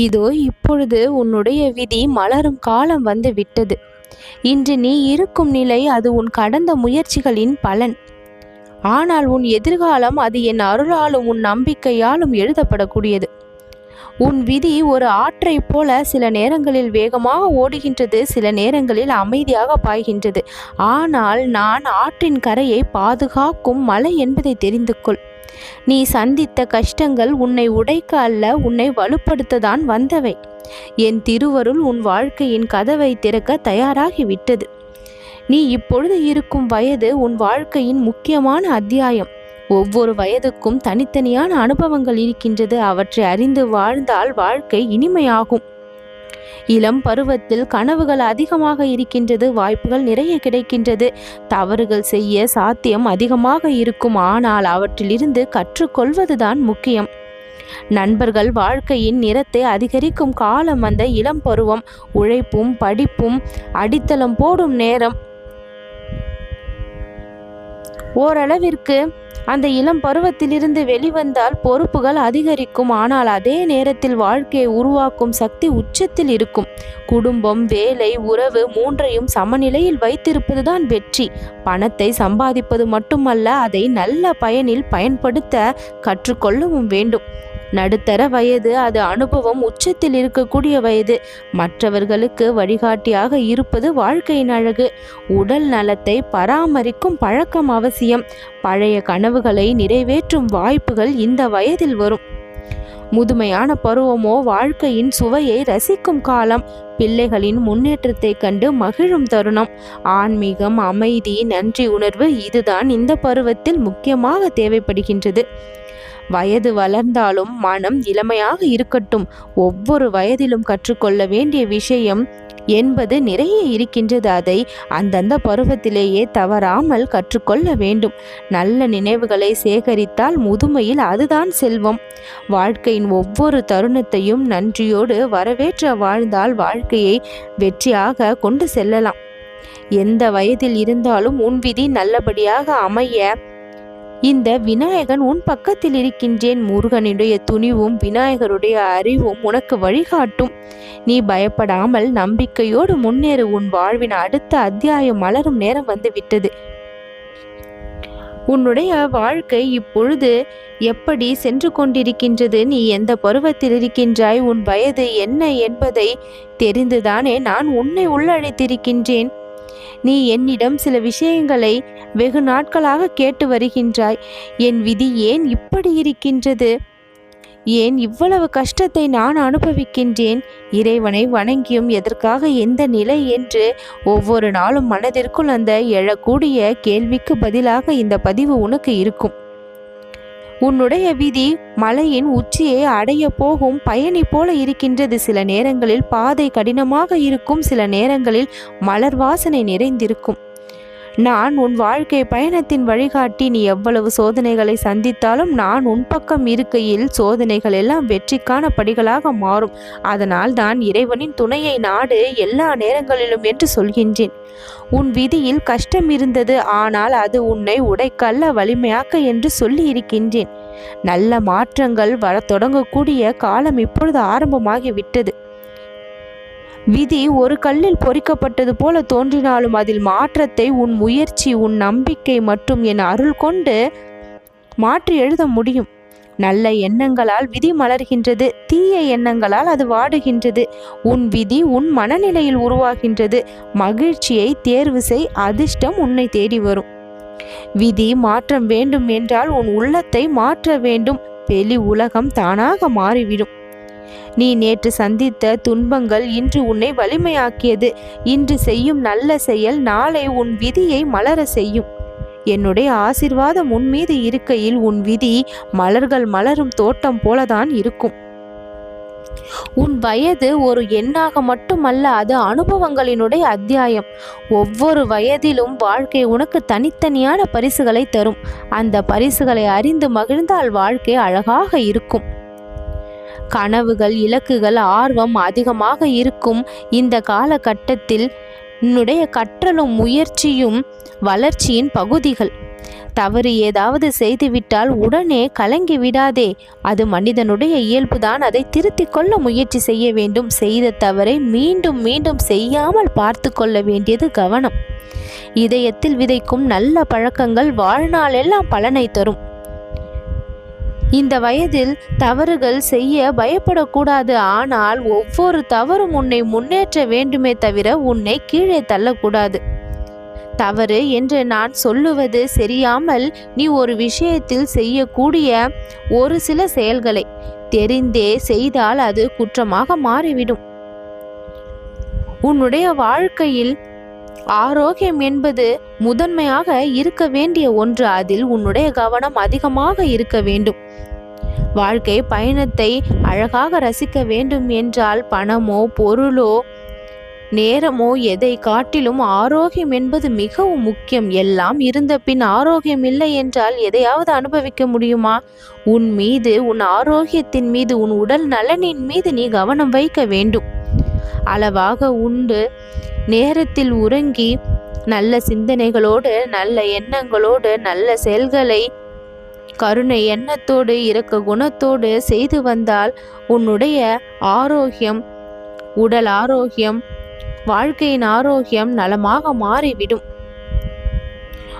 இதோ இப்பொழுது உன்னுடைய விதி மலரும் காலம் வந்து விட்டது. இன்று நீ இருக்கும் நிலை அது உன் கடந்த முயற்சிகளின் பலன். ஆனால் உன் எதிர்காலம் அது என் அருளாலும் உன் நம்பிக்கையாலும் எழுதப்படக்கூடியது. உன் விதி ஒரு ஆற்றைப் போல சில நேரங்களில் வேகமாக ஓடுகின்றது சில நேரங்களில் அமைதியாக பாய்கின்றது. ஆனால் நான் ஆற்றின் கரையை பாதுகாக்கும் மலை என்பதை தெரிந்து கொள் நீ சந்தித்த கஷ்டங்கள் உன்னை உடைக்க அல்ல உன்னை வலுப்படுத்ததான் வந்தவை. என் திருவருள் உன் வாழ்க்கையின் கதவை திறக்க தயாராகிவிட்டது. நீ இப்பொழுது இருக்கும் வயது உன் வாழ்க்கையின் முக்கியமான அத்தியாயம். ஒவ்வொரு வயதுக்கும் தனித்தனியான அனுபவங்கள் இருக்கின்றது. அவற்றை அறிந்து வாழ்ந்தால் வாழ்க்கை இனிமையாகும். இளம் பருவத்தில் கனவுகள் அதிகமாக இருக்கின்றது வாய்ப்புகள் நிறைய கிடைக்கின்றது. தவறுகள் செய்ய சாத்தியம் அதிகமாக இருக்கும் ஆனால் அவற்றிலிருந்து கற்றுக்கொள்வதுதான் முக்கியம். நண்பர்கள் வாழ்க்கையின் நிறத்தை அதிகரிக்கும் காலம் அந்த இளம் பருவம். உழைப்பும் படிப்பும் அடித்தளம் போடும் நேரம். ஓரளவிற்கு அந்த இளம் பருவத்திலிருந்து வெளிவந்தால் பொறுப்புகள் அதிகரிக்கும். ஆனால் அதே நேரத்தில் வாழ்க்கையை உருவாக்கும் சக்தி உச்சத்தில் இருக்கும். குடும்பம் வேலை உறவு மூன்றையும் சமநிலையில் வைத்திருப்பதுதான் வெற்றி. பணத்தை சம்பாதிப்பது மட்டுமல்ல அதை நல்ல பயனில் பயன்படுத்த கற்றுக்கொள்ளவும் வேண்டும். நடுத்தர வயது அது அனுபவம் உச்சத்தில் இருக்கக்கூடிய வயது. மற்றவர்களுக்கு வழிகாட்டியாக இருப்பது வாழ்க்கையின் அழகு. உடல் நலத்தை பராமரிக்கும் பழக்கம் அவசியம். பழைய கனவுகளை நிறைவேற்றும் வாய்ப்புகள் இந்த வயதில் வரும். முதுமையான பருவமோ வாழ்க்கையின் சுவையை ரசிக்கும் காலம். பிள்ளைகளின் முன்னேற்றத்தை கண்டு மகிழும் தருணம். ஆன்மீகம் அமைதி நன்றி உணர்வு இதுதான் இந்த பருவத்தில் முக்கியமாக தேவைப்படுகின்றது. வயது வளர்ந்தாலும் மனம் இளமையாக இருக்கட்டும். ஒவ்வொரு வயதிலும் கற்றுக்கொள்ள வேண்டிய விஷயம் என்பது நிறைய இருக்கின்றது. அதை அந்தந்த பருவத்திலேயே தவறாமல் கற்றுக்கொள்ள வேண்டும். நல்ல நினைவுகளை சேகரித்தால் முதுமையில் அதுதான் செல்வம். வாழ்க்கையின் ஒவ்வொரு தருணத்தையும் நன்றியோடு வரவேற்ற வாழ்ந்தால் வாழ்க்கையை வெற்றியாக கொண்டு செல்லலாம். எந்த வயதில் இருந்தாலும் உன் விதி நல்லபடியாக அமைய இந்த விநாயகன் உன் பக்கத்தில் இருக்கின்றேன் முருகனுடைய துணிவும் விநாயகருடைய அறிவும் உனக்கு வழிகாட்டும். நீ பயப்படாமல் நம்பிக்கையோடு முன்னேறு உன் வாழ்வின் அடுத்த அத்தியாயம் மலரும் நேரம் வந்து விட்டது உன்னுடைய வாழ்க்கை இப்பொழுது எப்படி சென்று கொண்டிருக்கின்றது? நீ எந்த பருவத்தில் இருக்கின்றாய்? உன் வயது என்ன என்பதை தெரிந்துதானே நான் உன்னை உள்ளழைத்திருக்கின்றேன். நீ என்னிடம் சில விஷயங்களை வெகு நாட்களாக கேட்டு வருகின்றாய். என் விதி ஏன் இப்படி இருக்கின்றது? ஏன் இவ்வளவு கஷ்டத்தை நான் அனுபவிக்கின்றேன்? இறைவனை வணங்கியும் எதற்காக எந்த நிலை என்று ஒவ்வொரு நாளும் மனதிற்குள் அந்த எழக்கூடிய கேள்விக்கு பதிலாக இந்த பதிவு உனக்கு இருக்கும். உன்னுடைய விதி மலையின் உச்சியை அடைய போகும் பயணி போல இருக்கின்றது. சில நேரங்களில் பாதை கடினமாக இருக்கும் சில நேரங்களில் மலர் வாசனை நிறைந்திருக்கும். நான் உன் வாழ்க்கை பயணத்தின் வழிகாட்டி நீ எவ்வளவு சோதனைகளை சந்தித்தாலும் நான் உன் பக்கம் இருக்கையில் சோதனைகள் எல்லாம் வெற்றிக்கான படிகளாக மாறும். அதனால் தான் இறைவனின் துணையை நாடு எல்லா நேரங்களிலும் என்று சொல்கின்றேன். உன் விதியில் கஷ்டம் இருந்தது ஆனால் அது உன்னை உடைக்கல்ல வலிமையாக்க என்று சொல்லி இருக்கின்றேன். நல்ல மாற்றங்கள் வரத் தொடங்கக்கூடிய காலம் இப்பொழுது ஆரம்பமாகிவிட்டது. விதி ஒரு கல்லில் பொறிக்கப்பட்டது போல தோன்றினாலும் அதில் மாற்றத்தை உன் முயற்சி உன் நம்பிக்கை மற்றும் என் அருள் கொண்டு மாற்றி எழுத முடியும். நல்ல எண்ணங்களால் விதி மலர்கின்றது தீய எண்ணங்களால் அது வாடுகின்றது. உன் விதி உன் மனநிலையில் உருவாகின்றது. மகிழ்ச்சியை தேர்வு செய் அதிர்ஷ்டம் உன்னை தேடி வரும். விதி மாற்றம் வேண்டும் என்றால் உன் உள்ளத்தை மாற்ற வேண்டும். வெளி உலகம் தானாக மாறிவிடும். நீ நேற்று சந்தித்த துன்பங்கள் இன்று உன்னை வலிமையாக்கியது. இன்று செய்யும் நல்ல செயல் நாளை உன் விதியை மலர செய்யும். என்னுடைய ஆசிர்வாதம் உன் மீது இருக்கையில் உன் விதி மலர்கள் மலரும் தோட்டம் போலதான் இருக்கும். உன் வயது ஒரு எண்ணாக மட்டுமல்ல அது அனுபவங்களினுடைய அத்தியாயம். ஒவ்வொரு வயதிலும் வாழ்க்கை உனக்கு தனித்தனியான பரிசுகளை தரும். அந்த பரிசுகளை அறிந்து மகிழ்ந்தால் வாழ்க்கை அழகாக இருக்கும். கனவுகள் இலக்குகள் ஆர்வம் அதிகமாக இருக்கும் இந்த காலகட்டத்தில் உன்னுடைய கற்றலும் முயற்சியும் வளர்ச்சியின் பகுதிகள். தவறு ஏதாவது செய்துவிட்டால் உடனே கலங்கி விடாதே. அது மனிதனுடைய இயல்புதான். அதை திருத்திக் கொள்ள முயற்சி செய்ய வேண்டும். செய்த தவறை மீண்டும் மீண்டும் செய்யாமல் பார்த்து கொள்ள வேண்டியது கவனம். இதயத்தில் விதைக்கும் நல்ல பழக்கங்கள் வாழ்நாளெல்லாம் பலனை தரும். இந்த வயதில் தவறுகள் செய்ய பயப்படக்கூடாது. ஆனால் ஒவ்வொரு தவறும் உன்னை முன்னேற்ற வேண்டுமே தவிர உன்னை கீழே தள்ளக்கூடாது. தவறு என்று நான் சொல்லுவது சரியாமல் நீ ஒரு விஷயத்தில் செய்யக்கூடிய ஒரு சில செயல்களை தெரிந்தே செய்தால் அது குற்றமாக மாறிவிடும். உன்னுடைய வாழ்க்கையில் ஆரோக்கியம் என்பது முதன்மையாக இருக்க வேண்டிய ஒன்று. அதில் உன்னுடைய கவனம் அதிகமாக இருக்க வேண்டும். வாழ்க்கை பயணத்தை அழகாக ரசிக்க வேண்டும் என்றால் பணமோ பொருளோ நேரமோ எதை காட்டிலும் ஆரோக்கியம் என்பது மிகவும் முக்கியம். எல்லாம் இருந்த பின் ஆரோக்கியம் இல்லை என்றால் எதையாவது அனுபவிக்க முடியுமா? உன் மீது உன் ஆரோக்கியத்தின் மீது உன் உடல் நலனின் மீது நீ கவனம் வைக்க வேண்டும். அளவாக உண்டு. நேரத்தில் உறங்கி நல்ல சிந்தனைகளோடு நல்ல எண்ணங்களோடு நல்ல செயல்களை கருணை எண்ணத்தோடு இரக்க குணத்தோடு செய்து வந்தால் உன்னுடைய ஆரோக்கியம் உடல் ஆரோக்கியம் வாழ்க்கையின் ஆரோக்கியம் நலமாக மாறிவிடும்.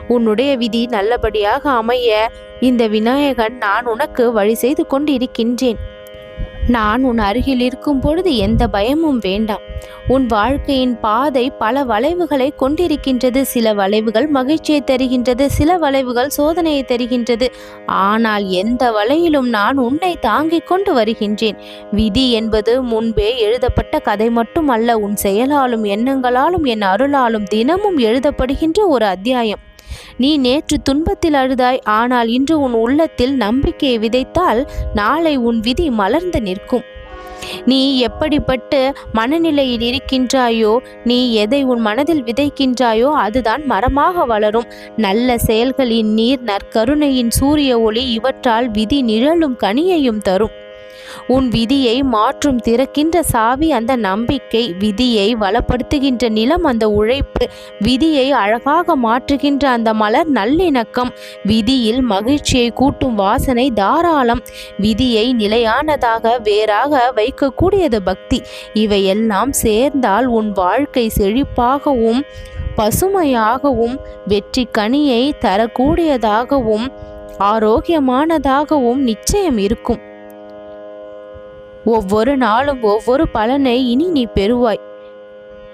உன்னுடைய விதி நல்லபடியாக அமைய இந்த விநாயகன் நான் உனக்கு வழி செய்து கொண்டிருக்கின்றேன். நான் உன் அருகில் இருக்கும் பொழுது எந்த பயமும் வேண்டாம். உன் வாழ்க்கையின் பாதை பல வளைவுகளை கொண்டிருக்கின்றது. சில வளைவுகள் மகிழ்ச்சியை தருகின்றது. சில வளைவுகள் சோதனையை தருகின்றது. ஆனால் எந்த வலையிலும் நான் உன்னை தாங்கிக் கொண்டு வருகின்றேன். விதி என்பது முன்பே எழுதப்பட்ட கதை மட்டும் அல்ல. உன் செயலாலும் எண்ணங்களாலும் என் அருளாலும் தினமும் எழுதப்படுகின்ற ஒரு அத்தியாயம். நீ நேற்று துன்பத்தில் அழுதாய் ஆனால் இன்று உன் உள்ளத்தில் நம்பிக்கையை விதைத்தால் நாளை உன் விதி மலர்ந்து நிற்கும். நீ எப்படிப்பட்டு மனநிலையில் இருக்கின்றாயோ நீ எதை உன் மனதில் விதைக்கின்றாயோ அதுதான் மரமாக வளரும். நல்ல செயல்களின் நீர் நற்கருணையின் சூரிய ஒளி இவற்றால் விதி நிழலும் கனியையும் தரும். உன் விதியை மாற்றும் திறக்கின்ற சாவி அந்த நம்பிக்கை விதியை வளப்படுத்துகின்ற நிலம் அந்த உழைப்பு விதியை அழகாக மாற்றுகின்ற அந்த மலர் நல்லிணக்கம் விதியில் மகிழ்ச்சியை கூட்டும் வாசனை தாராளம் விதியை நிலையானதாக வேறாக வைக்கக்கூடியது பக்தி. இவையெல்லாம் சேர்ந்தால் உன் வாழ்க்கை செழிப்பாகவும் பசுமையாகவும் வெற்றி கனியை தரக்கூடியதாகவும் ஆரோக்கியமானதாகவும் நிச்சயம் இருக்கும். ஒவ்வொரு நாளும் ஒவ்வொரு பலனை இனி நீ பெறுவாய்.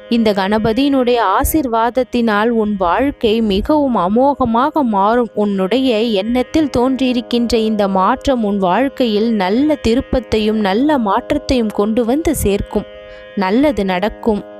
இந்த கணபதியினுடைய ஆசிர்வாதத்தினால் உன் வாழ்க்கை மிகவும் அமோகமாக மாறும். உன்னுடைய எண்ணத்தில் தோன்றியிருக்கின்ற இந்த மாற்றம் உன் வாழ்க்கையில் நல்ல திருப்பத்தையும் நல்ல மாற்றத்தையும் கொண்டு வந்து சேர்க்கும். நல்லது நடக்கும்.